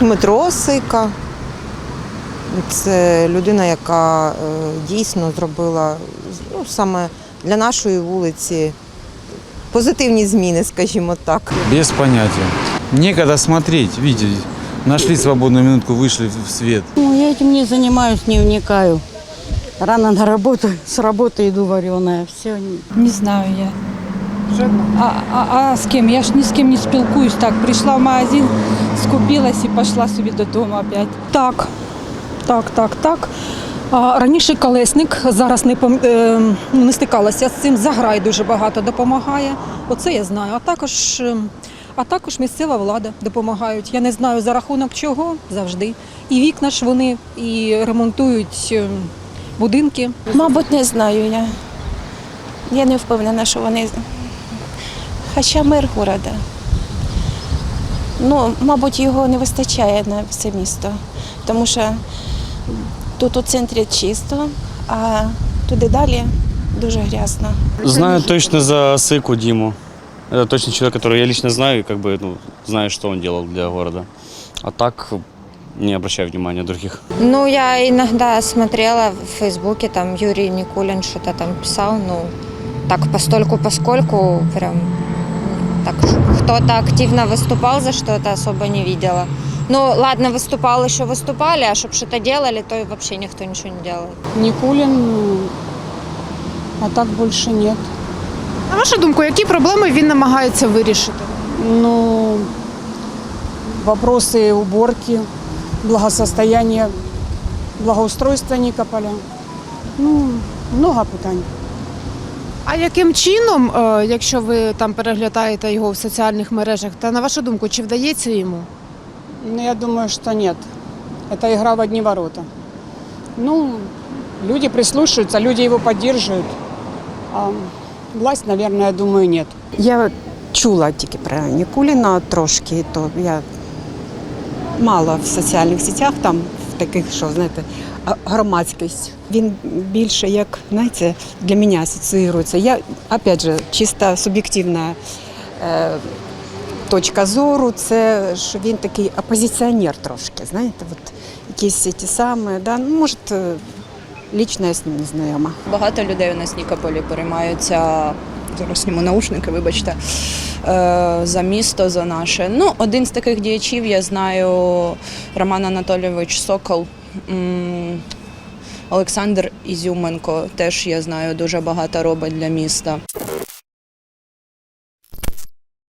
Дмитро Сика. Це людина, яка е, дійсно зробила ну, саме для нашої вулиці позитивні зміни, скажімо так. Без понятия. Некогда смотреть, видите, нашли свободную минутку, вышли в свет. Ну, я этим не занимаюсь, не вникаю. Рано на работу, с работы иду вареная. Все. Не знаю я. А, а, а з ким? Я ж ні з ким не спілкуюсь. Так, прийшла в магазин, скупилась і пішла собі додому опять. Так, так, так, так. А, раніше колесник, зараз не, пом- е, не стикалася з цим. Заграй дуже багато допомагає. Оце я знаю. А також, е, а також місцева влада допомагають. Я не знаю за рахунок чого завжди. І вікна ж вони і ремонтують е, будинки. Мабуть, не знаю я. Я не впевнена, що вони. Хоча мер города. Ну, мабуть, його не вистачає на все місто, тому що тут у центрі чисто, а туди далі дуже грязно. Знаю точно за Сыку Диму. Это точно человек, которого я лично знаю, и как бы ну, знаю, что он делал для города. А так не обращаю внимания других. Ну, я иногда смотрела в Фейсбуке, там Юрий Никулин что-то там писал, ну, так постольку поскольку прям м, так чтоб кто-то активно выступал за что-то особо не видела. Ну, ладно, выступал еще выступали, а чтобы что-то делали, то и вообще никто ничего не делает. Никулин, а так больше нет. На вашу думку, які проблеми він намагається вирішити? Ну, вопросы уборки, благосостояния, благоустройства Никополя. Ну, много питань. А яким чином, е, якщо ви там переглядаєте його в соціальних мережах, та на вашу думку, чи вдається йому? Но я думаю, что нет. Это игра в одни ворота. Ну, люди прислушиваются, люди его поддерживают. А власть, наверное, я думаю, нет. Я чула тільки про Нікуліна трошки, то я мало в соціальних сетях, там таких, що знаєте, громадськість. Він більше як, знаєте, для мене асоціюється. Я, опять же, чисто суб'єктивна е, точка зору, це що він такий опозиціонер трошки, знаєте, от якісь ті самі, да? ну, може, лічно я з ним не знайома. Багато людей у нас Нікополі переймаються. Зараз зніму наушники, вибачте, за місто, за наше. Ну, один з таких діячів я знаю Роман Анатолійович Сокол, Олександр Ізюменко. Теж я знаю дуже багато робить для міста.